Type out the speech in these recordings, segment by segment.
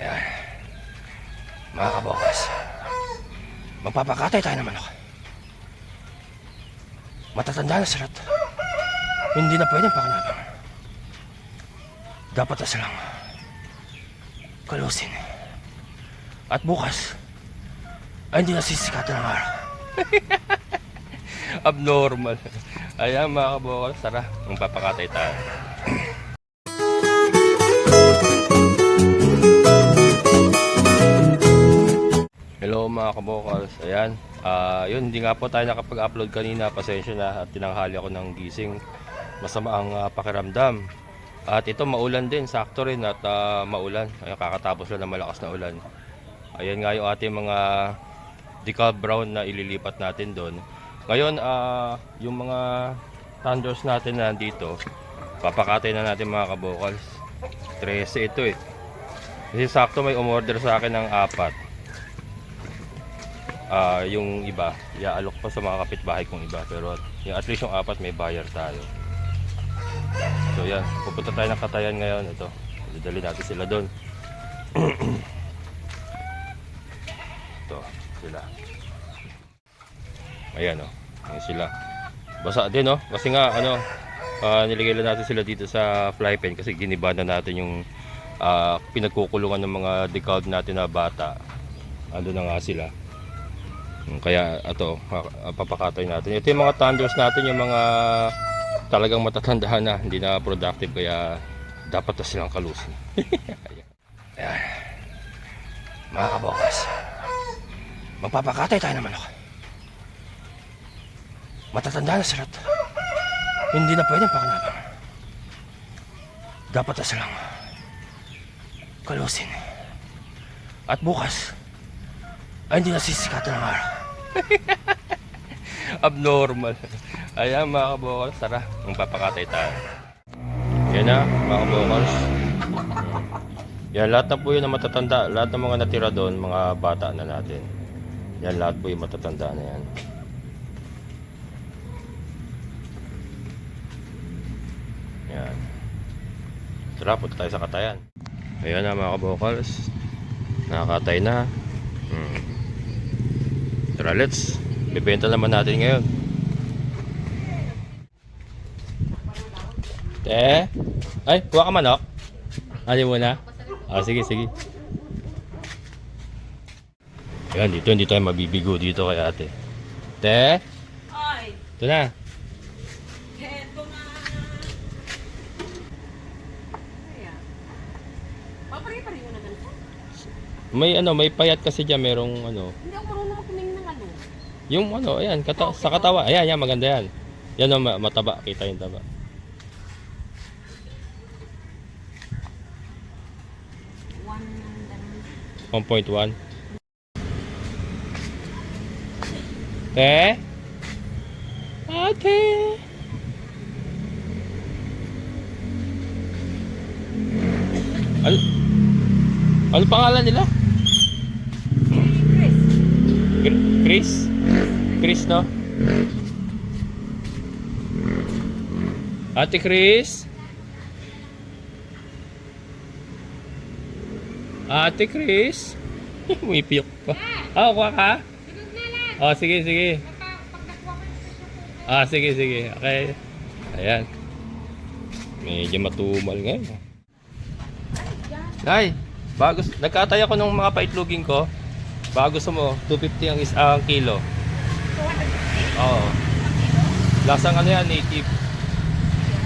Ayan. Mga kabokas. Magpapakatay tayo naman ako. Matatanda na sila. Hindi na pwedeng pakanabang. Dapat na silang kalusin. At bukas, ay hindi nasisikatan ng araw. Abnormal. Ayan mga kabokas, tara, magpapakatay tayo. Mga kabokals. Ayan. Ah, yun, hindi nga po tayo nakapag-upload kanina. Pasensya na at tinanghali ako ng gising. Masama ang ah, pakiramdam. At ito maulan din, sakto rin at ah, maulan. Ayan, kakatapos lang ng malakas na ulan. Ayan nga yung ating mga decal brown na ililipat natin doon. Ngayon, ah, yung mga thunders natin na nandito, papakatay na natin mga kabokals. 13 ito eh. Kasi sakto may umorder sa akin ng apat. Ah, yung iba, iaalok pa sa mga kapitbahay kong iba. Pero yung at least yung apat may buyer tayo. So yan, pupunta tayo ng katayan ngayon. Ito, didali natin sila doon. Ito, sila. Ayan o, oh, sila. Basa din oh, kasi nga ano, ah, nilagay lang natin sila dito sa fly pen kasi giniba na natin yung ah, pinagkukulungan ng mga decalb natin na bata. Ando na nga sila. Kaya ito, papakatay natin. Ito yung mga thunders natin, yung mga talagang matatandahan na, hindi na productive kaya dapat na silang kalusin. Ayan. Mga kabokas, magpapakatay tayo naman ako. Matatanda na sila. Hindi na pwedeng pakanabang. Dapat na silang kalusin. At bukas, ay hindi nasisikatan ng araw. Abnormal. Ayan mga kabokals, tara, magpapakatay tayo. Yan na, mga kabokals. Yan, lahat na po yun na matatanda. Lahat ng mga natira doon, mga bata na natin. Yan, lahat po yung matatanda na yan. Yan. Tara, punta tayo sa katayan. Ayan na mga kabokals. Nakakatay na. Hmm. Tara, let's. Bibenta naman natin ngayon. Te? Ay, kuha ka manok? Ano mo na? Ah, sige, sige. Ayan, dito hindi tayo mabibigo dito kay ate. Te? Ay, Ito na. eto na. Ayan. Papare-pare mo naman ito. May ano, may payat kasi dyan, merong ano. Hindi ako marunong ano. Yung ano, ayan, kata sa katawa. Ayan, yan, maganda yan. Yan ma- mataba. Kita yung taba. One, 1.1. Te? Ate? Ano, ano pangalan nila? Chris. Chris? Chris, no? Ate Chris? Ate Chris? Umipiyok pa. Ah, kuha ka? Oh, sige, sige. Ah, sige, sige. Okay. Ayan. Medyo matumal ngayon. Nay, bago, nagkatay ako ng mga paitlogin ko. Bago mo, 250 ang isang kilo. Oo. Lasang ano yan, native.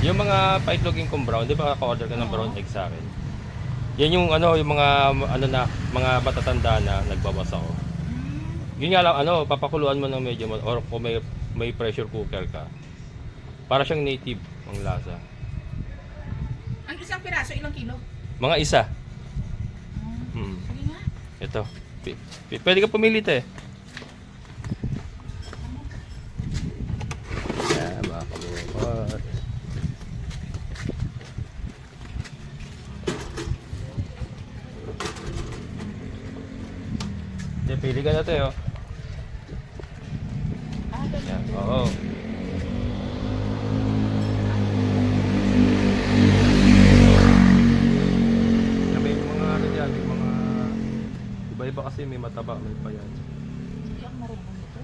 Yung mga paitlogin kong brown, di ba ka-order ka ng brown egg sa akin? Yan yung ano, yung mga ano na, mga matatanda na nagbabasa ko. Yun nga lang, ano, papakuluan mo ng medyo, or kung may, may pressure cooker ka. Para siyang native ang lasa. Ang isang piraso, ilang kilo? Mga isa. Hmm. Sige nga. Ito. P- p- pwede ka pumili te. Hindi, pili ka na te, oh. Yan, oo. Sabi yung mga ano dyan, yung mga iba kasi may mataba, may payan. Hindi ako marunong nito.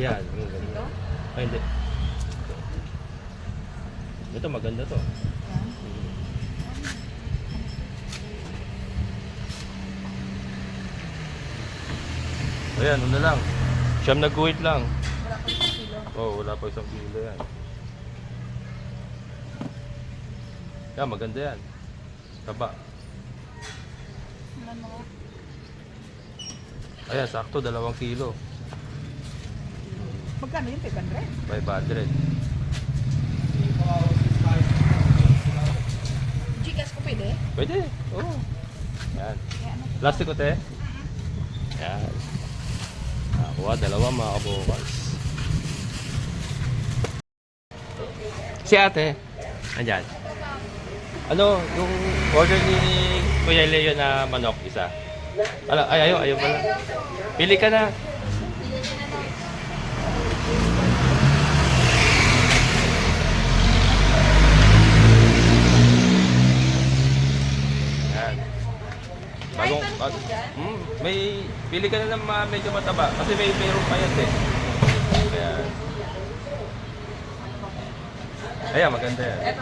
Ayan. Ito? Ay, hindi. Ito, maganda to. Yan. Ayan, ano lang. Siyam na guhit lang. Wala pa isang kilo. Oh, wala pa isang kilo yan. Yan, maganda yan. Taba. Wala mga. Ayan, sakto, dalawang kilo. Magkano yun? 500? 500. Gcash ko pwede? Pwede, oo. Oh. Yan. Ano? Plastic ko, te. Yan. Nakakuha, dalawa mga kabukals. Si ate, andyan. Ano, yung order ni Kuya Leo na manok, isa. Ala, ay, ayaw, ayaw pala. Pili ka na. Yan. Bag, mm, may, pili ka na ng mga medyo mataba. Kasi may mayroon pa yan eh. Ayan. Ayan, maganda yan. Ayan.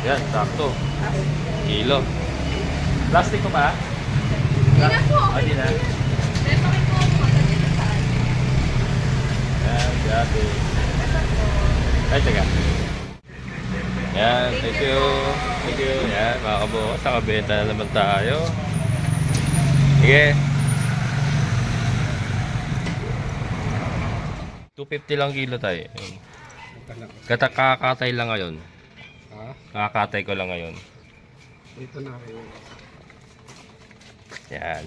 Yan, sakto. Kilo. Plastic ko pa? Hindi na po. Ah, di na. Ito rin po. Maganda na saan. Yan, grabe. Ay, teka. Yan, thank you. Thank you. Yan, mga kabukas. Nakabenta na naman tayo. Sige. 250 lang kilo tayo. Kata kakatay lang ngayon. Ha? Kakatay ko lang ngayon. Dito na kayo. Yan.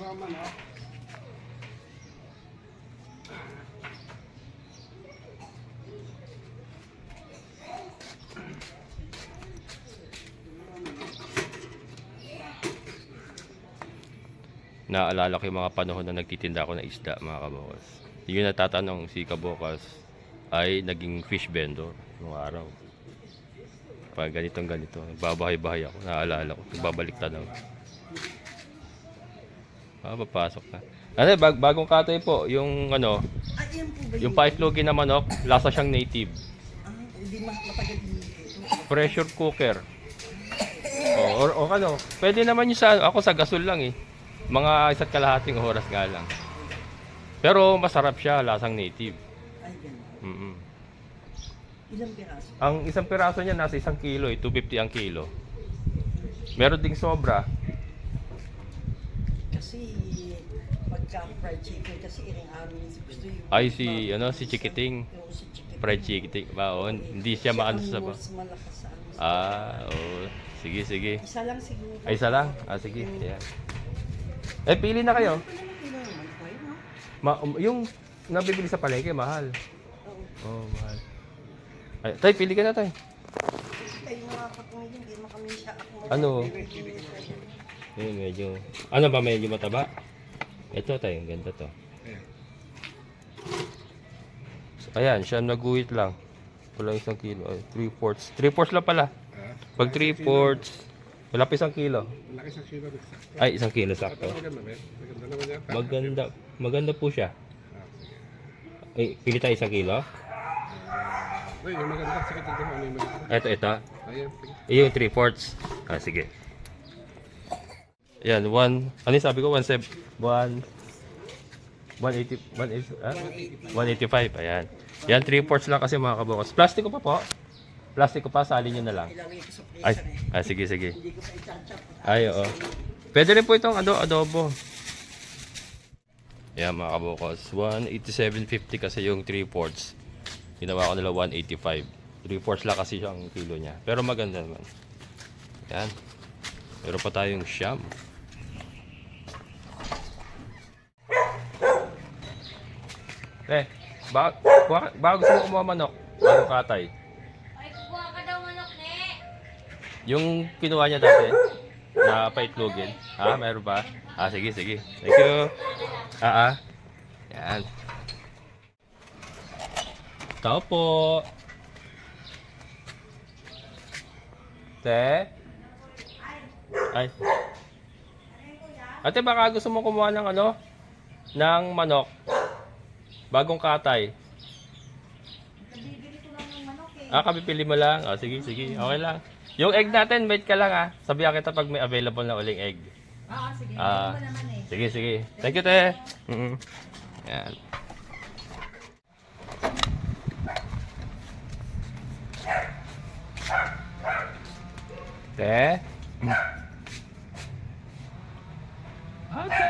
Maraman ha? Naalala ko yung mga panahon na nagtitinda ako ng isda, mga kabukas. Yung natatanong si kabukas ay naging fish vendor nung araw. Pag ganitong ganito, babahay-bahay ako, naalala ko, babalik tanaw. Ah, papasok na. Ano, bag, bagong katay po, yung ano, Ayan po ba yung paitlogin na manok, lasa siyang native. Ah, hindi mas matagal dito. Pressure cooker. O, or, o ano, pwede naman yung sa, ako sa gasol lang eh. Mga isa't kalahating oras nga lang. Pero masarap siya, lasang native. Ay, ganun. mm Ilang piraso? Ang isang piraso niya nasa isang kilo eh, 250 ang kilo. Meron ding sobra. Kasi pagka fried chicken, kasi iring amin gusto yung... Ay, si, ano, si Chikiting. Yung si Chikiting. Fried chicken. Baon, hindi siya maano sa... Mas malakas sa ano. Ah, oo. Sige, sige. Isa lang siguro. Ay, isa lang? Ah, sige. Yeah. Eh, pili na kayo. Ano naman no? Ma um, yung nabibili sa palengke, mahal. Oo. Oh, mahal. Ay, tay, pili ka na, tay. Mga kapamilya, hindi ako. Ano? Medyo... Ano ba, medyo mataba? Ito, tay, ang ganda to. Ayan, siya naguhit lang. Kulang isang kilo. Ay, 3 fourths. 3 fourths lang pala. Ha? Pag 3 fourths, wala pa isang kilo. Laki sa kilo. Ay, isang kilo sakto. Maganda, men. Maganda. Maganda, po siya. Ah. Ay, pili tayo isang kilo. Ay, yung maganda. Ano yung maganda. Ito, ito. Ayan, sige. Yung 3 fourths. Ah, sige. Yan, 1, ano sabi ko? 1, 7, 1, 180, 180, ah? 185, ayan. Yan, 3 fourths lang kasi mga kabukas. Plastic ko pa po. Plastic ko pa, salin nyo na lang. Ay, ah, sige, sige. Ay, oo. Pwede rin po itong ado adobo. Yan mga kabukos. 187.50 kasi yung 3 fourths. Ginawa ko nila 185. 3 fourths lang kasi yung kilo niya. Pero maganda naman. Yan. Meron pa tayong siyam. Eh, baka, baka gusto mo kumuha manok. Bagong katay. Ay, kukuha ka daw manok, ne. Yung kinuha niya dati. Na paitlogin? Ha? Meron ba? Ah, sige, sige. Thank you. Ah, ah. Yan. Tao po. Te? Ay. Ate, baka gusto mo kumuha ng ano? Ng manok. Bagong katay. Ah, kabipili mo lang? Ah, sige, sige. Okay lang. Yung egg natin, wait ka lang ah. Sabihan kita pag may available na uling egg. Oo, sige. Ah, Ano mo naman eh. sige, sige. Thank you, te. Mm Yan. Te? Ate?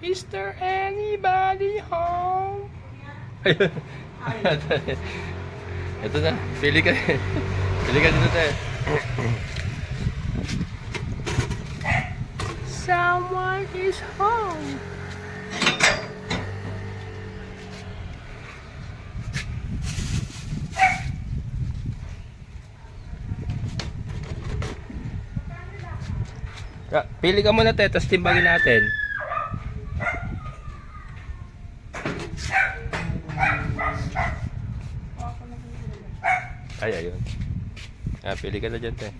Is there anybody home? Ito na. Pili ka. Pili ka dito, te. Someone is home. Pili ka muna, te, tapos timbangin natin. Ay, ayun. Ah, pili ka na dyan, te.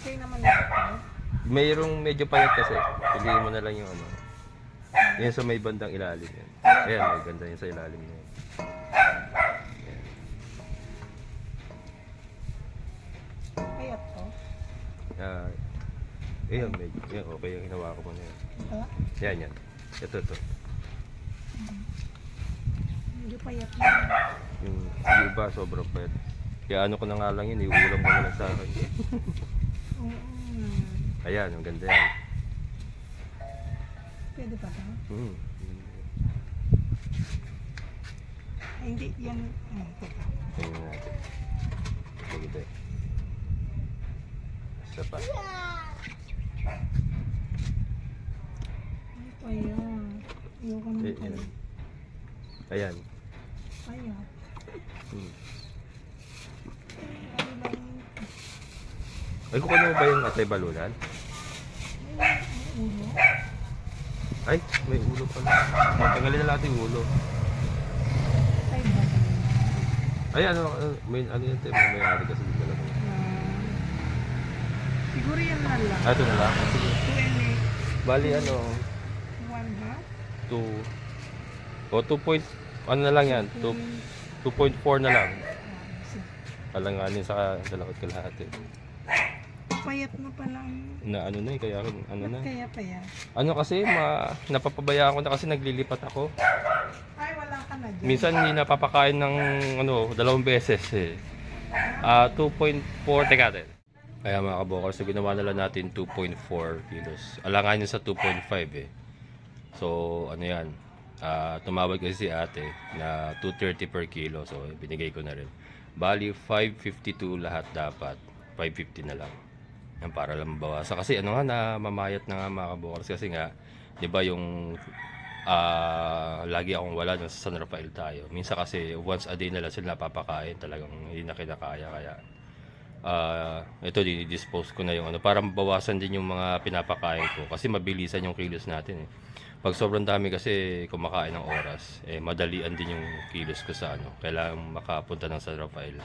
Okay naman ito. Mayroong medyo payat kasi. Piliin mo na lang yung ano. Yan sa may bandang ilalim yan. Ayan, may ganda yun sa ilalim niya. Kaya to. Ah, ayan, medyo. Yan, okay yung hinawa ko mo na yan. Ito. Yan, yan. Ito, ito. Hindi payat na. Iba, sobrang payat. Kaya ano ko na nga lang yun, iulam ko na lang sa akin. Ayan, ang ganda yan. Pwede ba ito? Hmm. Ay, hindi. Yan. Ay, teka. Tingnan natin. Te. Isa pa. Ay, payat. Ayoko naman Eh, yan. payat. Ayan. Payat. Hmm. Ay, kukunin mo ba yung atay balunan? Ay, ulo. Ay, may ulo pala. Tanggalin na natin yung ulo. Ay, ano, ano, may, ano yun, te, may may-ari kasi din talaga. Siguro yan na lang. Ah, ito na lang. Sige. 2 Bali, ano, one half. 2, o 2 point, ano na lang yan, 2, 2.4 na lang. Alanganin sa dalawat kalahati. Payat na pala. Na ano na eh, kaya ano na. Ba't kaya payat? Ano kasi, ma, napapabayaan ko na kasi naglilipat ako. Ay, wala ka na dyan. Minsan hindi napapakain ng ano, dalawang beses eh. Ah, 2.4 teka natin. Kaya mga kabokal, so ginawa na lang natin 2.4 kilos. Alanganin sa 2.5 eh. So, ano yan, ah, tumawag kasi si ate na 230 per kilo. So, binigay ko na rin. Bali, 552 lahat dapat. 550 na lang. Yan, para lang mabawasan. Kasi ano nga, na mamayat na nga mga kabokals. Kasi nga, di ba yung ah lagi akong wala dun sa San Rafael tayo. Minsan kasi once a day na lang sila napapakain. Talagang hindi na kinakaya. Kaya ah ito, dispose ko na yung ano. Para mabawasan din yung mga pinapakain ko. Kasi mabilisan yung kilos natin eh. Pag sobrang dami kasi kumakain ng oras, eh madalian din yung kilos ko sa ano. Kailangan makapunta ng San Rafael.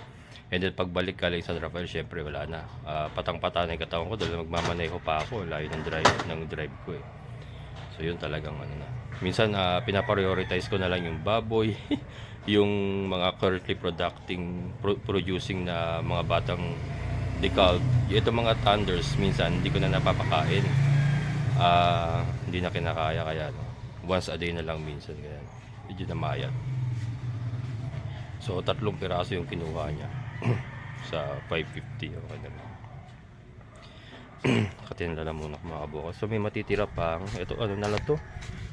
And then pagbalik sa San Rafael, syempre wala na. Ah, patang-pata na yung katawan ko dahil magmamaneho pa ako. Layo ng drive, ng drive ko eh. So yun talagang ano na. Minsan uh, pinaprioritize ko na lang yung baboy, yung mga currently producing pro- producing na mga batang decal. Ito mga thunders minsan hindi ko na napapakain. Ah, hindi na kinakaya kaya no. once a day na lang minsan kaya medyo namayat. So tatlong piraso yung kinuha niya sa 550 okay na lang. Katinda na muna mga kabukas. So may matitira pang, ito ano na lang to.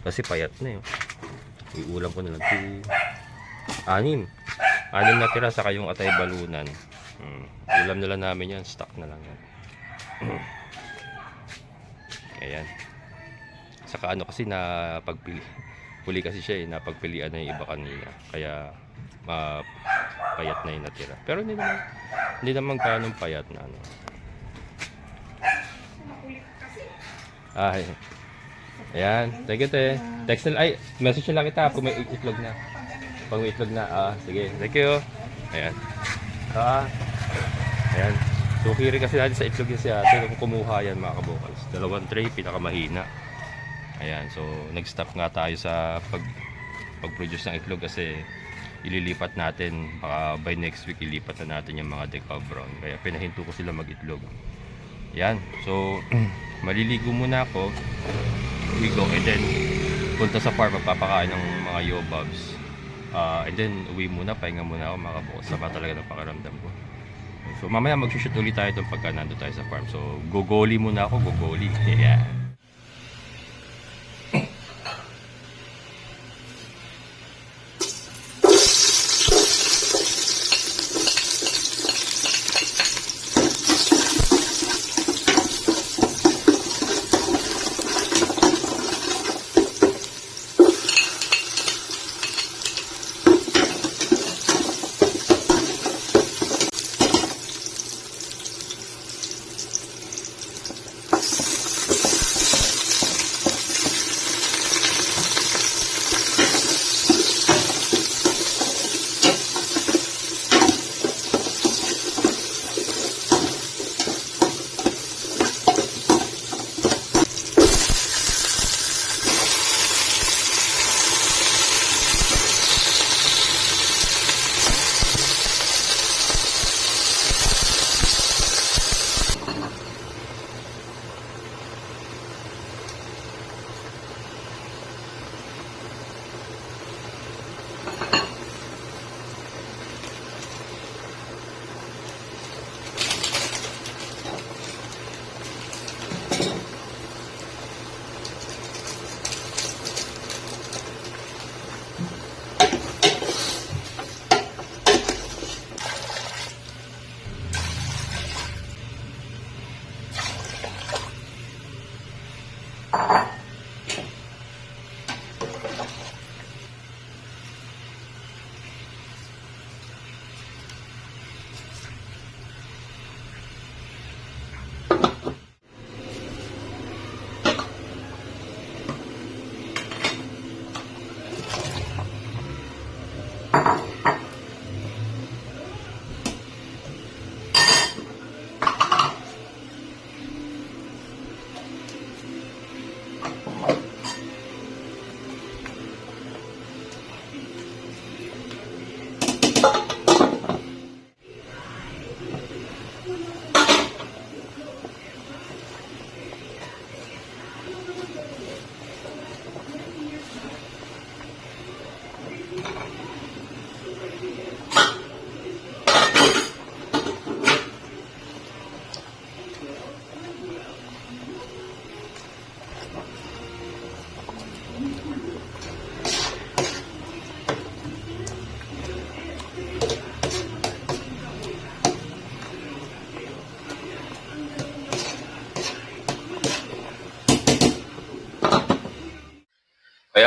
Kasi payat na yun. Iulam ko na lang. Two, anim. Anim na tira saka yung atay balunan. Hmm. Ulam na lang namin yan. Stock na lang yan. Ayan. Saka ano kasi na pagpili. Huli kasi siya eh. Napagpilian na yung iba kanina. Kaya ma payat na yung natira. Pero hindi naman, hindi naman ganong payat na ano. Ay. Ayan. Thank you, te. Text na, ay, message lang kita pag may itlog na. Pag may itlog na, ah, sige. Thank you. Ayan. Ah, ayan. So, kasi natin sa itlog yan si ate. Kumuha yan mga kabukals. Dalawang tray, pinakamahina. Ayan. So, nag-stop nga tayo sa pag pag-produce ng itlog kasi ililipat natin. Baka by next week, ilipat na natin yung mga decal brown. Kaya pinahinto ko sila mag-itlog. Yan. So, maliligo muna ako. Ligo. And then, punta sa farm, magpapakain ng mga yobabs. Ah, and then, uwi muna, pahinga muna ako, makabukas. Sama talaga ng pakiramdam ko. So, mamaya mag-shoot ulit tayo itong pagka nandun tayo sa farm. So, gogoli muna ako, gogoli. Yeah.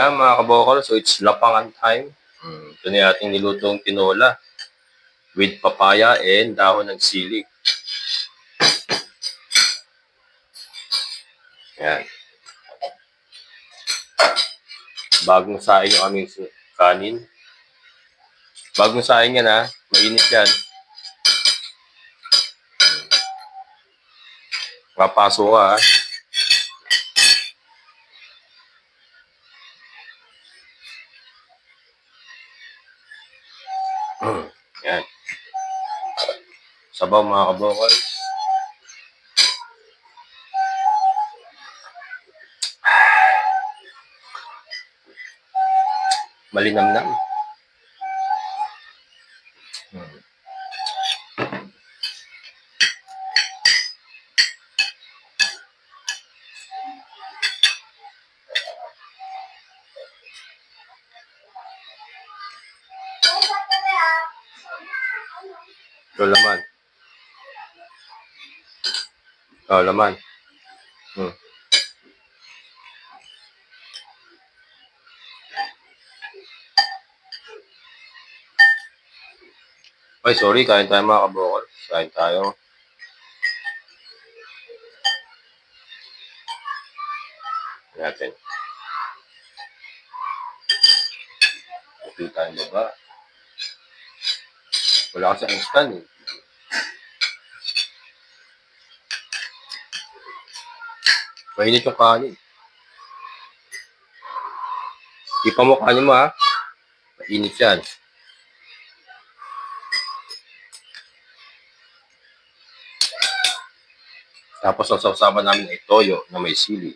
Kaya mga kabokal, so it's lapangan time. Mm, ito na ating nilutong tinola with papaya and dahon ng sili. Yan. Bagong saing yung aming kanin. Bagong saing yan ha. Mainit yan. Mapaso ka ha. Sabaw mga kabokal. Malinamnam. Mm. Ito laman. Oh, laman. Hmm. Ay, sorry, kain tayo mga kabokal. Kain tayo. Natin. Okay tayo baba. Wala kasi ang stand eh. Mainit yung kanin. Ipa mo mo ha. Mainit yan. Tapos ang sausaban namin ay toyo na may sili.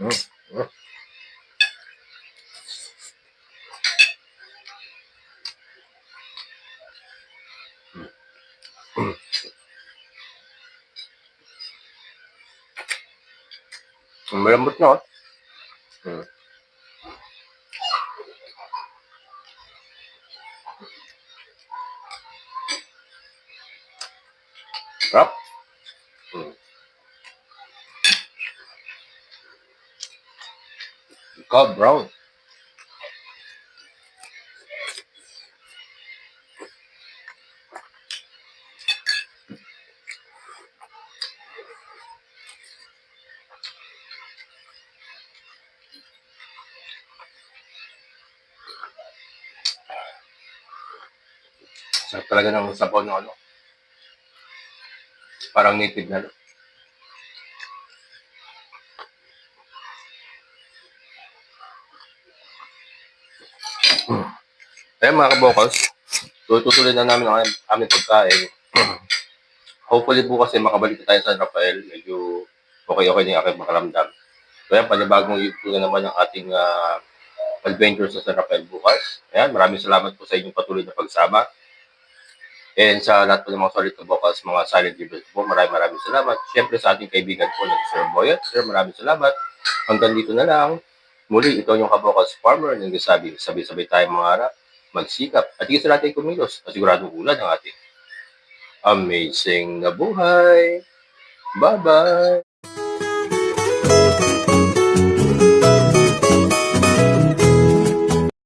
Mm, mm. Malambot na oh. Mm. Sarap. Mm. Ikaw, brown. Talaga ng sabaw ng ano. Parang native na. no? Kaya mga kabokals, tututuloy na namin ang am- aming pagkain. Hopefully bukas ay makabalik tayo sa Rafael. Medyo okay-okay na yung aking makaramdam. Kaya panibagong YouTube na naman ang ating ah, adventure sa San Rafael bukas. Ayan, maraming salamat po sa inyong patuloy na pagsama. And sa lahat po ng mga solid na vocals, mga silent viewers po, maraming maraming salamat. Siyempre sa ating kaibigan po na si Sir Boyet. Sir, maraming salamat. Hanggang dito na lang. Muli, ito yung kabokals farmer na nagsasabi, sabay-sabay tayong mga harap, magsikap, at higit sa natin kumilos, at siguradong ulan ang ating amazing na buhay. Bye-bye!